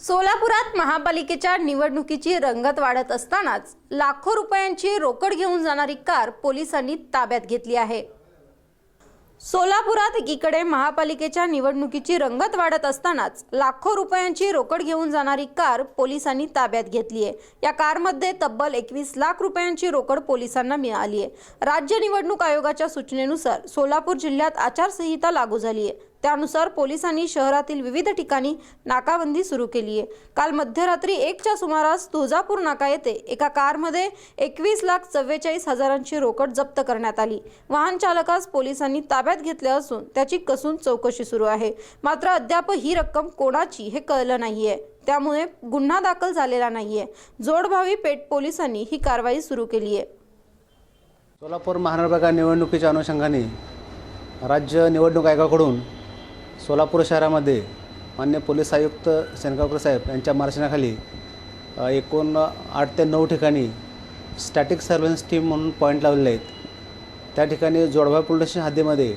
सोलापुरात महापालिकेच्या निवडणुकीची रंगत वाढत असतानाच लाखो रुपयांची रोकड घेऊन जाणारी कार पोलिसांनी ताब्यात घेतली आहे. सोलापुरात एकीकडे महापालिकेच्या निवडणुकीची रंगत वाढत असतानाच लाखो रुपयांची रोकड घेऊन जाणारी कार पोलिसांनी ताब्यात घेतली आहे. या कारमध्ये तब्बल एकवीस लाख रुपयांची रोकड पोलिसांना मिळाली आहे. राज्य निवडणूक आयोगाच्या सूचनेनुसार सोलापूर जिल्ह्यात आचारसंहिता लागू झाली आहे. त्यानुसार पोलिसांनी शहरातील विविध ठिकाणी नाकाबंदी सुरू केली आहे काल मध्यरात्री एकच्या सुमारास तुळजापूर नाका येथे एका कारमध्ये एकवीस लाख चव्वेचाळीस हजारांची रोकड जप्त करण्यात आली. वाहन चालकास पोलिसांनी ताब्यात घेतले असून त्याची कसून चौकशी सुरू आहे. मात्र अद्याप ही रक्कम कोणाची हे कळलं नाहीये. त्यामुळे गुन्हा दाखल झालेला नाहीये. जोडभावी पेठ पोलिसांनी ही कारवाई सुरू केली आहे सोलापूर महानगरपालिका निवडणुकीच्या अनुषंगाने राज्य निवडणूक आयोगाकडून सोलापूर शहरामध्ये मान्य पोलीस आयुक्त सेनगावकर साहेब यांच्या मार्गदर्शनाखाली एकूण आठ ते नऊ ठिकाणी स्टॅटिक सर्व्हलन्स टीम म्हणून पॉईंट लावलेले आहेत. त्या ठिकाणी जोडभा पोलीस स्टेशन हद्दीमध्ये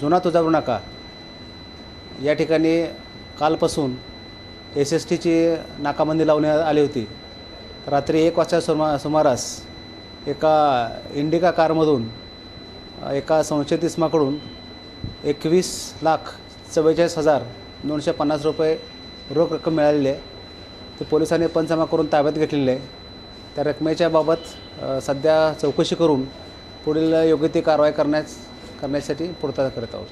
जुना तुळजापूर नाका या ठिकाणी कालपासून एस एस टीची नाकाबंदी लावण्यात आली होती. रात्री एक वाजता सुमा सुमारास एका इंडिका कारमधून एका संशयित इसमाकडून एकवीस लाख चव्वेचाळीस हजार दोनशे पन्नास रुपये रोख रक्कम मिळालेली आहे. ते पोलिसांनी पंचनामा करून ताब्यात घेतलेले आहे. त्या रकमेच्या बाबत सध्या चौकशी करून पुढील योग्य ती कारवाई करण्यास करण्यासाठी पूर्तता करत आहोत.